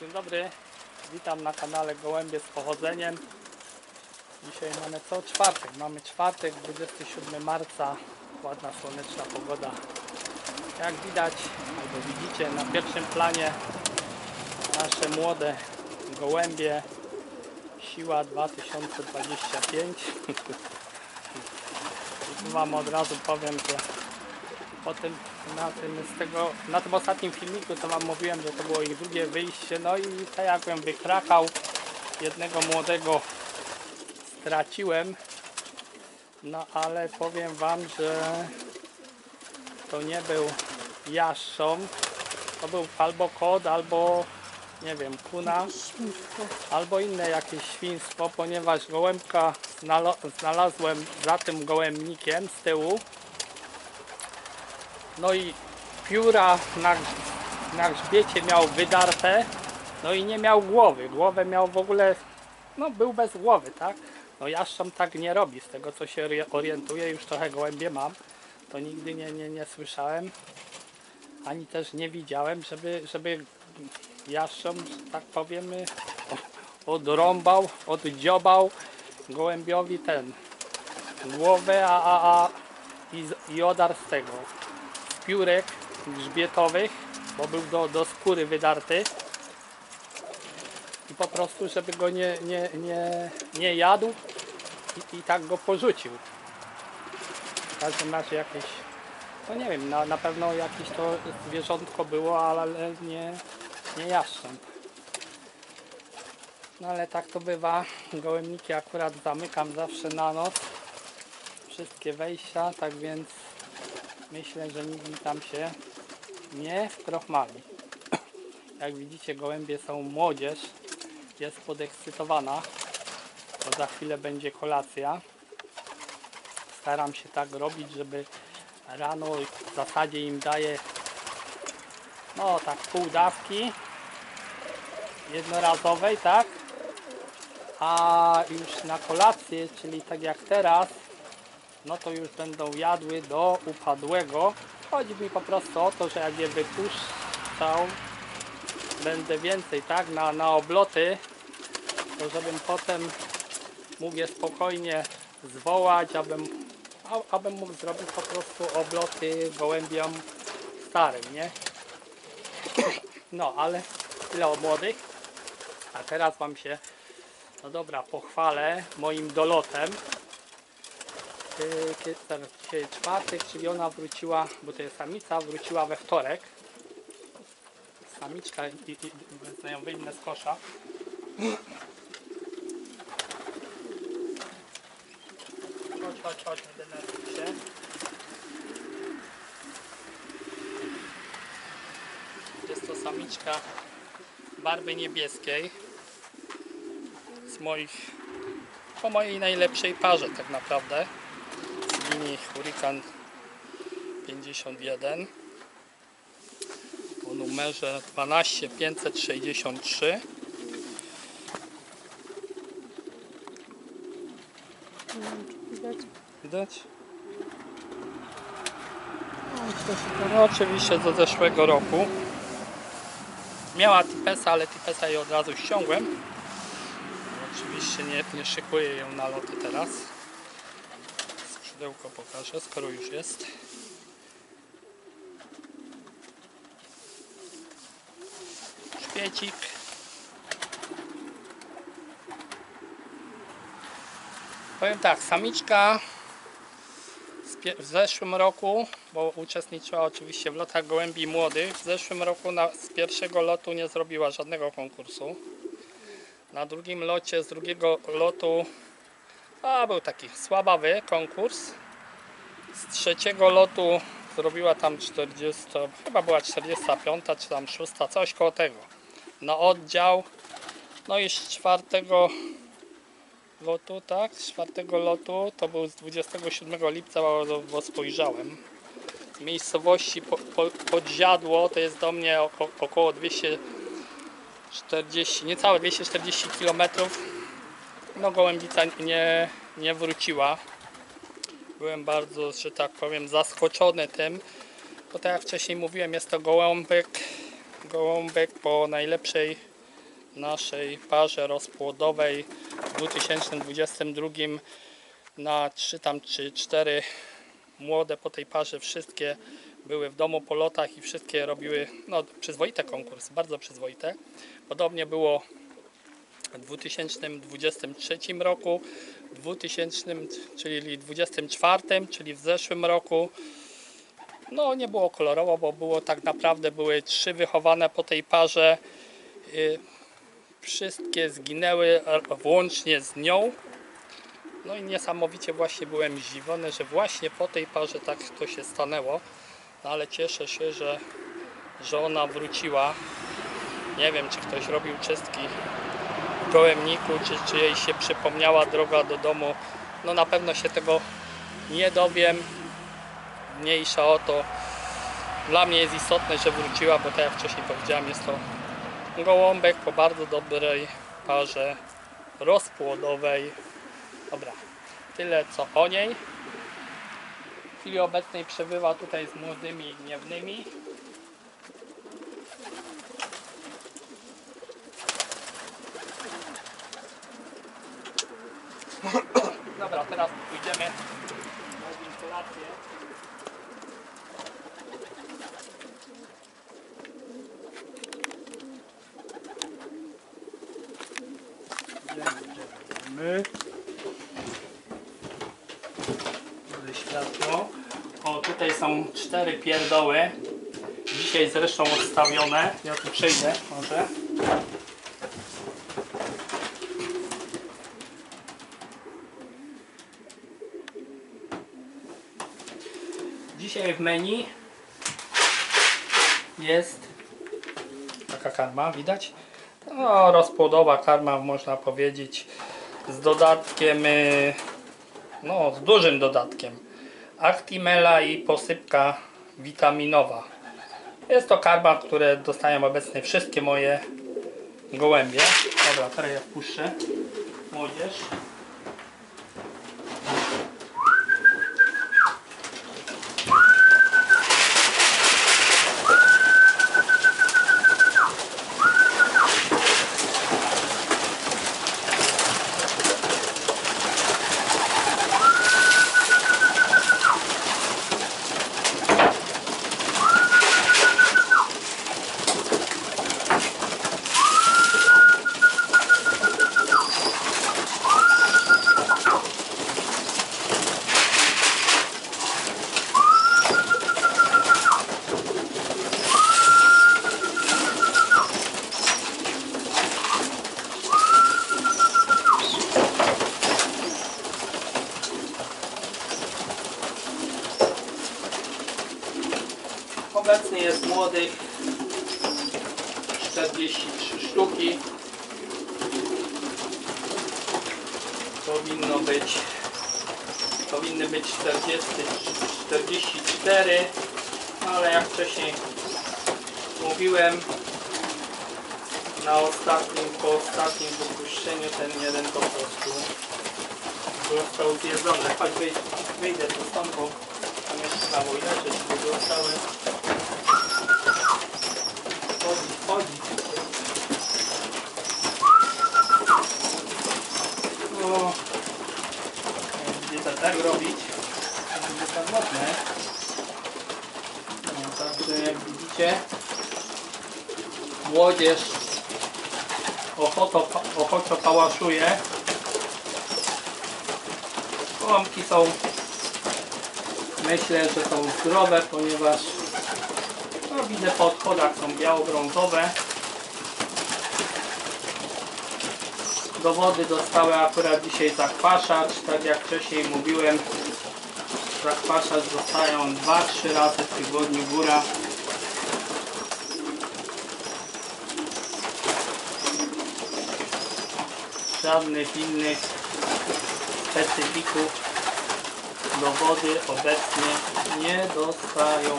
Dzień dobry, witam na kanale Gołębie z pochodzeniem. Dzisiaj mamy co? Czwartek. Mamy czwartek, 27 marca. Ładna, słoneczna pogoda. Jak widać, albo widzicie na pierwszym planie nasze młode gołębie. Siła 2025. I tu Wam od razu powiem, że na, tym, z tego, na tym ostatnim filmiku, co Wam mówiłem, że to było ich drugie wyjście, no i tak jakbym wykrakał jednego młodego straciłem, no ale powiem Wam, że to nie był jaszcząb, to był albo kod, albo nie wiem, kuna, albo inne jakieś świństwo, ponieważ gołębka znalazłem za tym gołębnikiem z tyłu, no i pióra na, na grzbiecie miał wydarte, no i nie miał głowy. Głowę miał w ogóle, no był bez głowy, tak? No jaszcząb tak nie robi, z tego co się ori- orientuję, już trochę gołębie mam, to nigdy nie, nie, nie słyszałem, ani też nie widziałem, żeby, żeby jaszcząb, że tak powiem, odrąbał, oddziobał gołębiowi ten głowę, a, a, a i, i odar z tego piórek grzbietowych, bo był do, do skóry wydarty i po prostu, żeby go nie, nie, nie, nie jadł i, i tak go porzucił. W każdym razie jakieś, no nie wiem, na, na pewno jakieś to zwierzątko było, ale nie, nie jaszcząb. No ale tak to bywa. Gołębniki akurat zamykam zawsze na noc. Wszystkie wejścia, tak więc myślę, że nikt tam się nie wkrochmali. Jak widzicie, gołębie są młodzież. Jest podekscytowana, bo za chwilę będzie kolacja. Staram się tak robić, żeby rano w zasadzie im daję no tak pół dawki jednorazowej, tak? A już na kolację, czyli tak jak teraz, no to już będą jadły do upadłego. Chodzi mi po prostu o to, że jak je wypuszczał, będę więcej, tak, na, na obloty, to żebym potem mógł je spokojnie zwołać, abym, abym mógł zrobić po prostu obloty gołębiom starym, nie? No, ale tyle o młodych. A teraz Wam się, no dobra, pochwalę moim dolotem. Zaraz, dzisiaj czwartek, czyli ona wróciła, bo to jest samica, wróciła we wtorek. Samiczka, i, i, ją wyjmę z kosza. Chodź, chodź, chodź, nie denerwuj się. Jest to samiczka barwy niebieskiej z moich po mojej najlepszej parze tak naprawdę linii Hurricane 51 o numerze 12563 Widać? widać? No oczywiście do zeszłego roku. Miała tipesa, ale tipesa jej od razu ściągłem. Oczywiście nie, nie szykuję ją na loty teraz skrzydełko pokażę, skoro już jest szpiecik powiem tak, samiczka w zeszłym roku, bo uczestniczyła oczywiście w lotach gołębi młodych, w zeszłym roku na, z pierwszego lotu nie zrobiła żadnego konkursu. Na drugim locie z drugiego lotu a był taki słabawy konkurs. Z trzeciego lotu zrobiła tam 40, chyba była 45 czy tam 6, coś koło tego. Na oddział. No i z czwartego lotu, tak? Z czwartego lotu to był z 27 lipca, bo, bo spojrzałem. Z miejscowości po, po, Podziadło to jest do mnie oko, około 240, niecałe 240 km. No gołębica nie, nie wróciła. Byłem bardzo, że tak powiem, zaskoczony tym, bo tak jak wcześniej mówiłem, jest to gołąbek, gołąbek po najlepszej naszej parze rozpłodowej w 2022 na 3 tam czy 4 młode po tej parze wszystkie były w domu po lotach i wszystkie robiły no, przyzwoite konkursy, bardzo przyzwoite. Podobnie było 2023 roku, 2000, czyli 2024, czyli w zeszłym roku. No nie było kolorowo, bo było tak naprawdę były trzy wychowane po tej parze. Y, Wszystkie zginęły włącznie z nią. No i niesamowicie właśnie byłem zdziwiony, że właśnie po tej parze tak to się stanęło. No ale cieszę się, że, że ona wróciła. Nie wiem, czy ktoś robił czystki gołębniku, czy, czy jej się przypomniała droga do domu. No na pewno się tego nie dowiem. Mniejsza o to. Dla mnie jest istotne, że wróciła, bo tak jak wcześniej powiedziałem, jest to gołąbek po bardzo dobrej parze rozpłodowej. Dobra, tyle co o niej. W chwili obecnej przebywa tutaj z młodymi gniewnymi. Dobra, teraz pójdziemy na wentylację. My. Może światło. O, tutaj są cztery pierdoły. Dzisiaj zresztą odstawione. Ja tu przejdę może. Dzisiaj w menu jest taka karma, widać? No, rozpłodowa karma, można powiedzieć, z dodatkiem, y, no, z dużym dodatkiem Actimela i posypka witaminowa. Jest to karma, które dostają obecnie wszystkie moje gołębie. Dobra, teraz ja wpuszczę młodzież. Obecnie jest młodych 43 sztuki. Powinno być powinny być 40, 44 ale jak wcześniej mówiłem na ostatnim, po ostatnim wypuszczeniu ten jeden po prostu został zjedzony. Wyj, wyjdę tu stąd, bo tam jeszcze mało leżeć, bo zostały Chodzi, chodzi. No, gdzie to tak robić, to będzie tak ładne. No, także jak widzicie, młodzież ochoto, ochoczo pałaszuje. Połamki są, myślę, że są zdrowe, ponieważ no, widzę po odchodach są biało-brązowe. Dowody dostały akurat dzisiaj zakwaszacz. Tak jak wcześniej mówiłem, zakwaszacz dostają 2-3 razy w tygodniu góra. Żadnych innych specyfików dowody obecnie nie dostają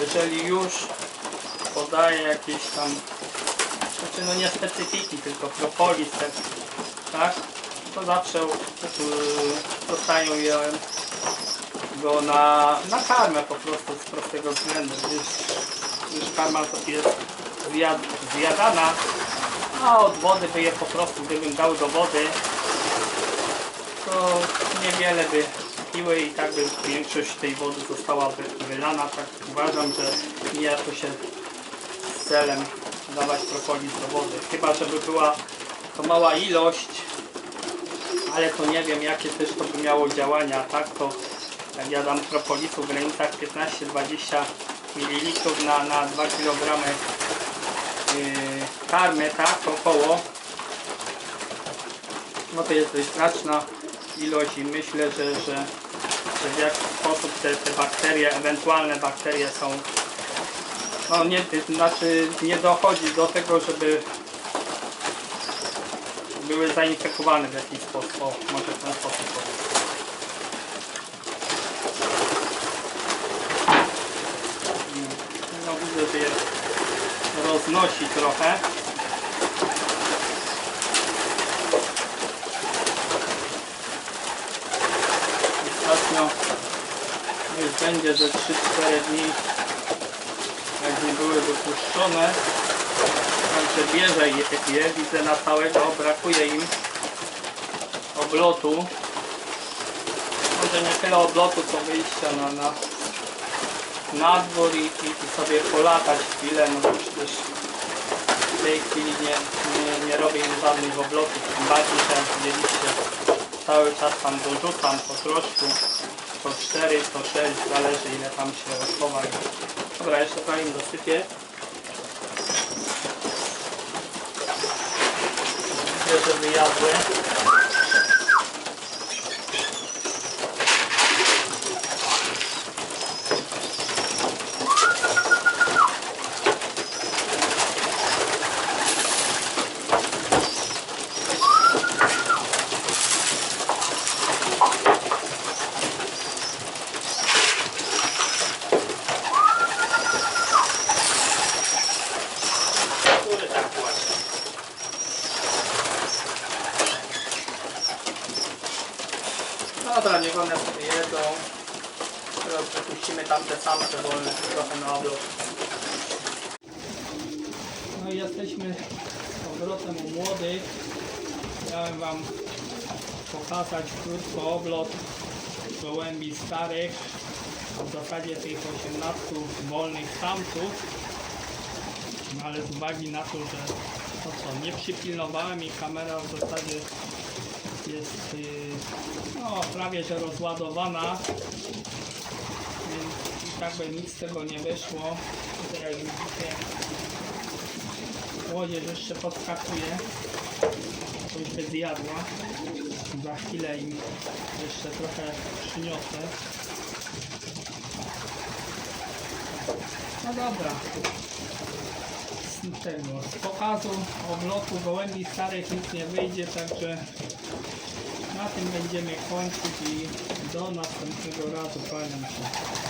jeżeli już podaje jakieś tam, znaczy no nie specyfiki, tylko propolis, tak, to zawsze yy, dostają je, go na, na karmę po prostu z prostego względu, gdyż, gdyż karma to jest zjad, zjadana, a od wody by je po prostu, gdybym dał do wody, to niewiele by piły i tak by większość tej wody została wy- wylana. Tak uważam, że mija to się z celem dawać propolis do wody. Chyba, żeby była to mała ilość, ale to nie wiem jakie też to by miało działania, tak? To jak ja dam propolisu w granicach 15-20 ml na, na 2 kg yy, karmy, tak? Około no to jest dość znaczna ilość i myślę, że, że, że w jakiś sposób te, te bakterie, ewentualne bakterie są no nie, znaczy nie dochodzi do tego, żeby były zainfekowane w jakiś sposób. O, może w ten sposób powiem. Mm, No widzę, że je roznosi trochę. Ostatnio już będzie ze 3-4 dni były wypuszczone. Także bierze je, je, widzę na całego, brakuje im oblotu. Może nie tyle oblotu, co wyjścia na, na, na dwór i, i, sobie polatać chwilę, no przecież w tej chwili nie, nie, nie robię im żadnych oblotów, tym bardziej, że jak widzieliście, cały czas tam dorzucam po troszku, po 4, po 6, zależy ile tam się chowa. Dobra, jeszcze im dosypię. Widzę, że wyjadły. Sobie jedzą. Teraz wypuścimy tamte samce wolne trochę na oblot. No i jesteśmy z powrotem u młodych. Chciałem Wam pokazać krótko oblot gołębi starych. W zasadzie tych 18 wolnych samców. No ale z uwagi na to, że no co, nie przypilnowałem i kamera w zasadzie jest yy, no, prawie że rozładowana. Więc i tak by nic z tego nie wyszło. Tutaj jak widzicie młodzież jeszcze podskakuje. Już by zjadła. Za chwilę im jeszcze trochę przyniosę. No dobra. Z tego, z pokazu oblotu gołębi starych nic nie wyjdzie, także na tym będziemy kończyć i do następnego razu, kłaniam się.